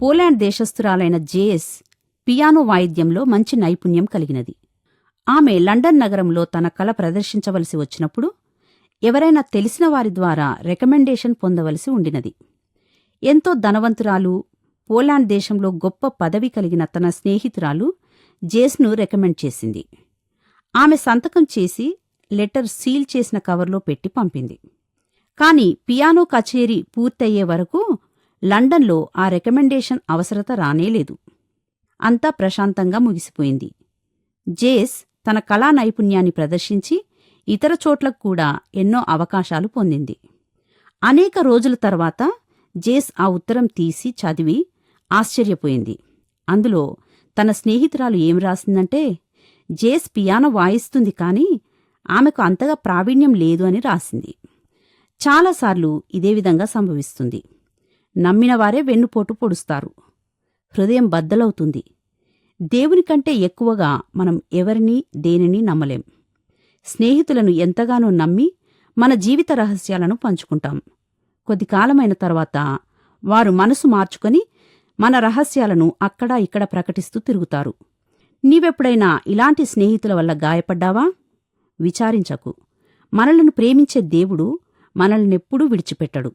Poland దేశస్థురాలైన JS piano వాయిద్యంలో మంచి నైపుణ్యం కలిగినది. ఆమె లండన్ నగరంలో తన కళ ప్రదర్శించవలసి వచ్చినప్పుడు ఎవరైనా తెలిసిన వారి ద్వారా రికమెండేషన్ పొందవలసి ఉండినది. ఎంతో ధనవంతురాలు పోలాండ్ దేశంలో గొప్ప పదవి కలిగిన తన స్నేహితురాలు జేస్ను రికమెండ్ చేసింది. ఆమె సంతకం చేసి లెటర్ సీల్ చేసిన కవర్లో పెట్టి పంపింది. కాని పియానో కచేరీ పూర్తయ్యే వరకు లండన్లో ఆ రికమెండేషన్ అవసరత రానేలేదు అంతా ప్రశాంతంగా ముగిసిపోయింది. జేస్ తన కళా నైపుణ్యాన్ని ప్రదర్శించి ఇతర చోట్లకు కూడా ఎన్నో అవకాశాలు పొందింది. అనేక రోజుల తర్వాత జేస్ ఆ ఉత్తరం తీసి చదివి ఆశ్చర్యపోయింది. అందులో తన స్నేహితురాలు ఏం రాసిందంటే జేస్ పియానో వాయిస్తుంది కానీ ఆమెకు అంతగా ప్రావీణ్యం లేదు అని రాసింది. చాలాసార్లు ఇదే విధంగా సంభవిస్తుంది. నమ్మినవారే వెన్నుపోటు పొడుస్తారు. హృదయం బద్దలవుతుంది. దేవుని కంటే ఎక్కువగా మనం ఎవరినీ దేనిని నమ్మలేం. స్నేహితులను ఎంతగానో నమ్మి మన జీవిత రహస్యాలను పంచుకుంటాం. కొద్ది కాలమైన తర్వాత వారు మనసు మార్చుకొని మన రహస్యాలను అక్కడా ఇక్కడ ప్రకటిస్తూ తిరుగుతారు. నీవెప్పుడైనా ఇలాంటి స్నేహితుల వల్ల గాయపడ్డావా? విచారించకు. మనలను ప్రేమించే దేవుడు మనల్నెప్పుడూ విడిచిపెట్టడు.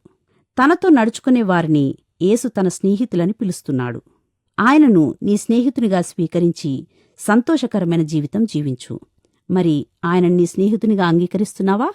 తనతో నడుచుకునే వారిని యేసు తన స్నేహితులని పిలుస్తున్నాడు. ఆయనను నీ స్నేహితునిగా స్వీకరించి సంతోషకరమైన జీవితం జీవించు. మరి ఆయన నీ స్నేహితునిగా అంగీకరిస్తున్నావా?